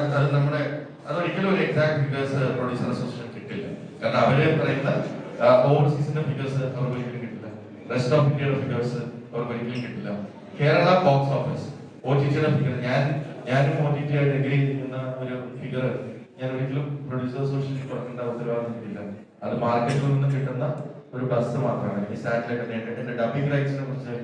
അത് നമ്മുടെ അതൊരിക്കലും ഒരു എക്സാക്ട് ഫിഗേഴ്സ് പ്രൊഡ്യൂസർ അസോസിയേഷൻ കിട്ടില്ല. കാരണം അവർ പറയുന്ന ഓവർസീസിന്റെ ഫിഗേഴ്സ് അവർക്ക് ഒരിക്കലും കിട്ടില്ല. റെസ്റ്റ് ഓഫ് ഇന്ത്യയുടെ ഫിഗേഴ്സ് അവർക്ക് ഒരിക്കലും കിട്ടില്ല. Kerala box office O T ടിയുടെ ഫിഗർ ഞാൻ ഞാനും ഒ ടി ടി ആയിട്ട് എഗ്രി ചെയ്യുന്ന ഒരു ഫിഗർ ഞാൻ ഒരിക്കലും പ്രൊഡ്യൂസർ അസോസിയേഷൻ കൊടുക്കേണ്ട ഉത്തരവാദിത്തം കിട്ടില്ല. അത് മാർക്കറ്റിൽ നിന്ന് കിട്ടുന്ന ഒരു ബസ് മാത്രമാണ്. ഈ സാറ്റലൈറ്റ് എന്റെ ഡബിംഗ് റൈറ്റ്സിനെ കുറിച്ച്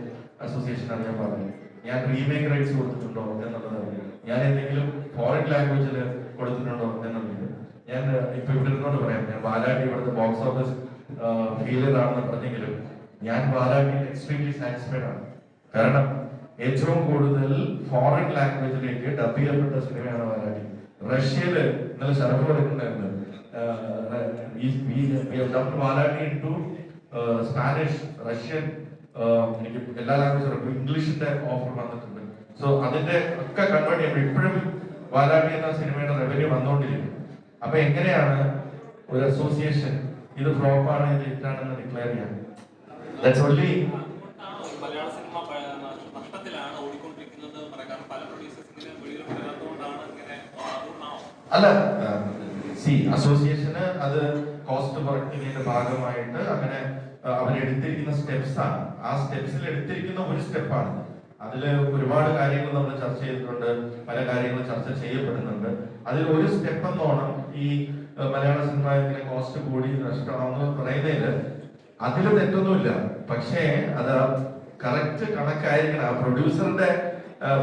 അസോസിയേഷനാണ് ഞാൻ പറഞ്ഞത്. ഞാൻ റീമേക്ക് റൈറ്റ്സ് കൊടുത്തിട്ടുണ്ടോ എന്നുള്ളത് ഞാൻ എന്തെങ്കിലും ഫോറിൻ ലാംഗ്വേജിൽ കൊടുത്തിട്ടുണ്ടോ എന്നുള്ളത് ഞാൻ ഇപ്പൊ ഇവിടെ നിന്നോട് പറയാം. ഞാൻ ബാലാട്ടി ഇവിടുത്തെ ബോക്സ് ഓഫീസ് ഫീലർ ആണെന്ന് പറഞ്ഞെങ്കിലും ഞാൻ ബാലാട്ടി എക്സ്ട്രീംലി സാറ്റിസ്ഫൈഡ് ആണ്. കാരണം ഏറ്റവും കൂടുതൽ ഫോറിൻ ലാംഗ്വേജിലേക്ക് ഡബ് ചെയ്യപ്പെട്ട സിനിമയാണ് ബാലാട്ടി റഷ്യയിൽ ഇന്നലെ ശരഫ് കൊടുക്കുന്നുണ്ടായിരുന്നു ഡോക്ടർ ബാലാട്ടി ടു സ്പാനിഷ് റഷ്യൻ എനിക്ക് എല്ലാ ലാംഗ്വേജും ഇംഗ്ലീഷിന്റെ ഓഫർ വന്നിട്ടുണ്ട്. സോ അതിന്റെ ഒക്കെ കൺവേർട്ട് ചെയ്യുമ്പോൾ ഇപ്പോഴും വാലാടി എന്ന സിനിമയുടെ റവന്യൂ വന്നുകൊണ്ടിരിക്കും അപ്പൊ എങ്ങനെയാണ് ഒരു അസോസിയേഷൻ ഇത് ഫ്ലോപ്പ് ആണ് ഇത് ഹിറ്റാണെന്ന് ഡിക്ലെയർ ചെയ്യാൻ? ദാറ്റ്സ് ഓൺലി അതുകൊണ്ടാണ് മലയാള സിനിമ നഷ്ടത്തിലാണ് ഓടിക്കൊണ്ടിരിക്കുന്നത് പല പ്രൊഡ്യൂസേഴ്സ് ഇങ്ങനെ വെളിയിൽ വരാത്തതുകൊണ്ടാണ് ഇങ്ങനെ അതുകൊണ്ടാണോ അല്ല സി അസോസിയേഷന് അത് കോസ്റ്റ് വർക്കിങ്ങിന്റെ ഭാഗമായിട്ട് അങ്ങനെ അവരെടുത്തിരിക്കുന്ന സ്റ്റെപ്സ് ആണ്. ആ സ്റ്റെപ്സിൽ എടുത്തിരിക്കുന്ന ഒരു സ്റ്റെപ്പാണ് അതിൽ ഒരുപാട് കാര്യങ്ങൾ നമ്മൾ ചർച്ച ചെയ്തിട്ടുണ്ട്. പല കാര്യങ്ങളും ചർച്ച ചെയ്യപ്പെടുന്നുണ്ട്. അതിൽ ഒരു സ്റ്റെപ്പ് എന്നോണം ഈ മലയാള സിനിമ ഇങ്ങനെ കോസ്റ്റ് കൂടി നഷ്ടമാണെന്ന് പറയുന്നതിൽ അതിൽ തെറ്റൊന്നുമില്ല. പക്ഷേ അത് കറക്റ്റ് കണക്കായിരിക്കണം. ആ പ്രൊഡ്യൂസറുടെ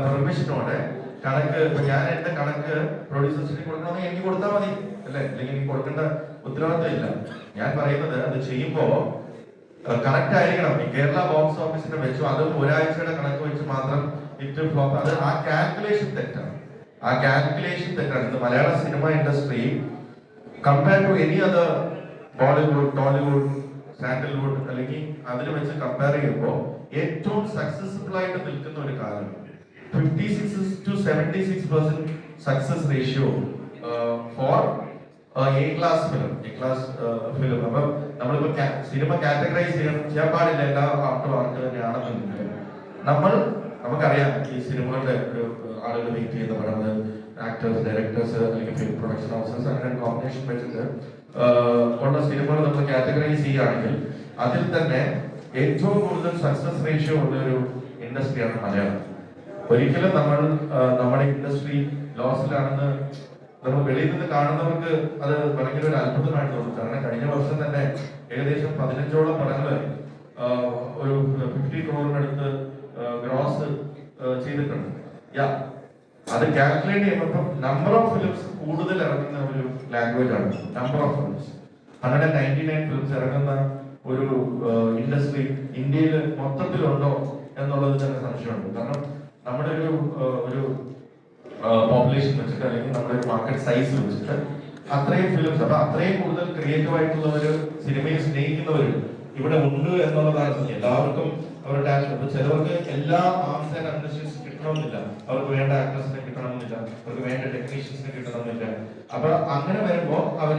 പെർമിഷനോടെ കണക്ക് ഇപ്പൊ ഞാൻ എന്റെ കണക്ക് പ്രൊഡ്യൂസേഴ്സിന് കൊടുക്കണമെങ്കിൽ എനിക്ക് കൊടുത്താൽ മതി അല്ലെ? അല്ലെങ്കിൽ എനിക്ക് കൊടുക്കേണ്ട ഉത്തരവാദിത്വം ഇല്ല. ഞാൻ പറയുന്നത് അത് ചെയ്യുമ്പോ കറക്റ്റ് ആയിരിക്കണം. ഈ കേരള ബോക്സ് ഓഫീസിന്റെ വെച്ചു അതും ഒരാഴ്ചയുടെ കണക്ക് വെച്ച് മാത്രം ഹിറ്റ് ഫ്ലോപ്പ് അത് ആ കാൽക്കുലേഷൻ തെറ്റാണ്. ആ കാൽക്കുലേഷൻ തെറ്റാണ്. ഇന്ന് Malayala cinema industry compare to any other Bollywood Tollywood Sandalwood അല്ലെങ്കിൽ അതിൽ വെച്ച് കമ്പയർ ചെയ്യുമ്പോൾ ഏറ്റവും സക്സസ്ഫുൾ ആയിട്ട് നിൽക്കുന്ന ഒരു കാലം. Fifty six to seventy six percent success ratio for A class film A class film അപ്പം നമ്മളിപ്പോ സിനിമ കാറ്റഗറൈസ് ചെയ്യാൻ പാടില്ല. എല്ലാ ആർട്ടും ആർട്ട് തന്നെയാണെന്നുണ്ടെങ്കിൽ നമ്മൾ നമുക്കറിയാം ഈ സിനിമകളുടെ ആളുകൾ വെയിറ്റ് ചെയ്യുന്ന പടങ്ങൾ ആക്ടേഴ്സ് ഡയറക്ടേഴ്സ് അല്ലെങ്കിൽ ഫിലിം പ്രൊഡക്ഷൻ ഹൗസസ് അങ്ങനെ കോമ്പിനേഷൻ വെച്ചിട്ട് ഉള്ള സിനിമകൾ നമ്മൾ കാറ്റഗറൈസ് ചെയ്യുകയാണെങ്കിൽ അതിൽ തന്നെ ഏറ്റവും കൂടുതൽ സക്സസ് റേഷ്യോ ഉള്ള ഒരു ഇൻഡസ്ട്രിയാണ് മലയാളം. ഒരിക്കലും നമ്മൾ നമ്മുടെ ഇൻഡസ്ട്രി ലോസിലാണെന്ന് നമ്മൾ വെളിയിൽ നിന്ന് കാണുന്നവർക്ക് അത് ഭയങ്കര ഒരു അത്ഭുതമായിട്ട് തോന്നും കാരണം കഴിഞ്ഞ വർഷം തന്നെ ഏകദേശം പതിനഞ്ചോളം പടങ്ങൾ ഒരു ഫിഫ്റ്റി ക്രോറിനടുത്ത് ഗ്രോസ് ചെയ്തിട്ടുണ്ട്. യാ അത് കാൽക്കുലേറ്റ് ചെയ്യുമ്പോൾ നമ്പർ ഓഫ് ഫിലിംസ് കൂടുതൽ ഇറങ്ങുന്ന ഒരു ലാംഗ്വേജ് ആണ്. Number of films hundred and ninety nine films ഇറങ്ങുന്ന ഒരു ഇൻഡസ്ട്രി ഇന്ത്യയിൽ മൊത്തത്തിലുണ്ടോ എന്നുള്ളത് തന്നെ സംശയമുണ്ട്. കാരണം നമ്മുടെ ഒരു ആഹ് ഒരു പോപ്പുലേഷൻ വെച്ചിട്ട് അല്ലെങ്കിൽ നമ്മുടെ മാർക്കറ്റ് സൈസ് വെച്ചിട്ട് അത്രയും ഫിലിംസ് അപ്പൊ അത്രയും കൂടുതൽ ക്രിയേറ്റീവ് ആയിട്ടുള്ളവര് സിനിമയെ സ്നേഹിക്കുന്നവര് ഇവിടെ ഉണ്ട് എന്നുള്ളതാണ്. എല്ലാവർക്കും അവരുടെ അപ്പൊ ചിലവർക്ക് എല്ലാ ആർട്സ് ആൻഡ് അഡ്മിനിസ്ട്രേഷൻ കിട്ടണമെന്നില്ല. അവർക്ക് വേണ്ട ആക്ടേഴ്സിനെ കിട്ടണമെന്നില്ല. അവർക്ക് വേണ്ട ടെക്നീഷ്യൻസിനെ കിട്ടണമെന്നില്ല. അപ്പൊ അങ്ങനെ വരുമ്പോ അവർ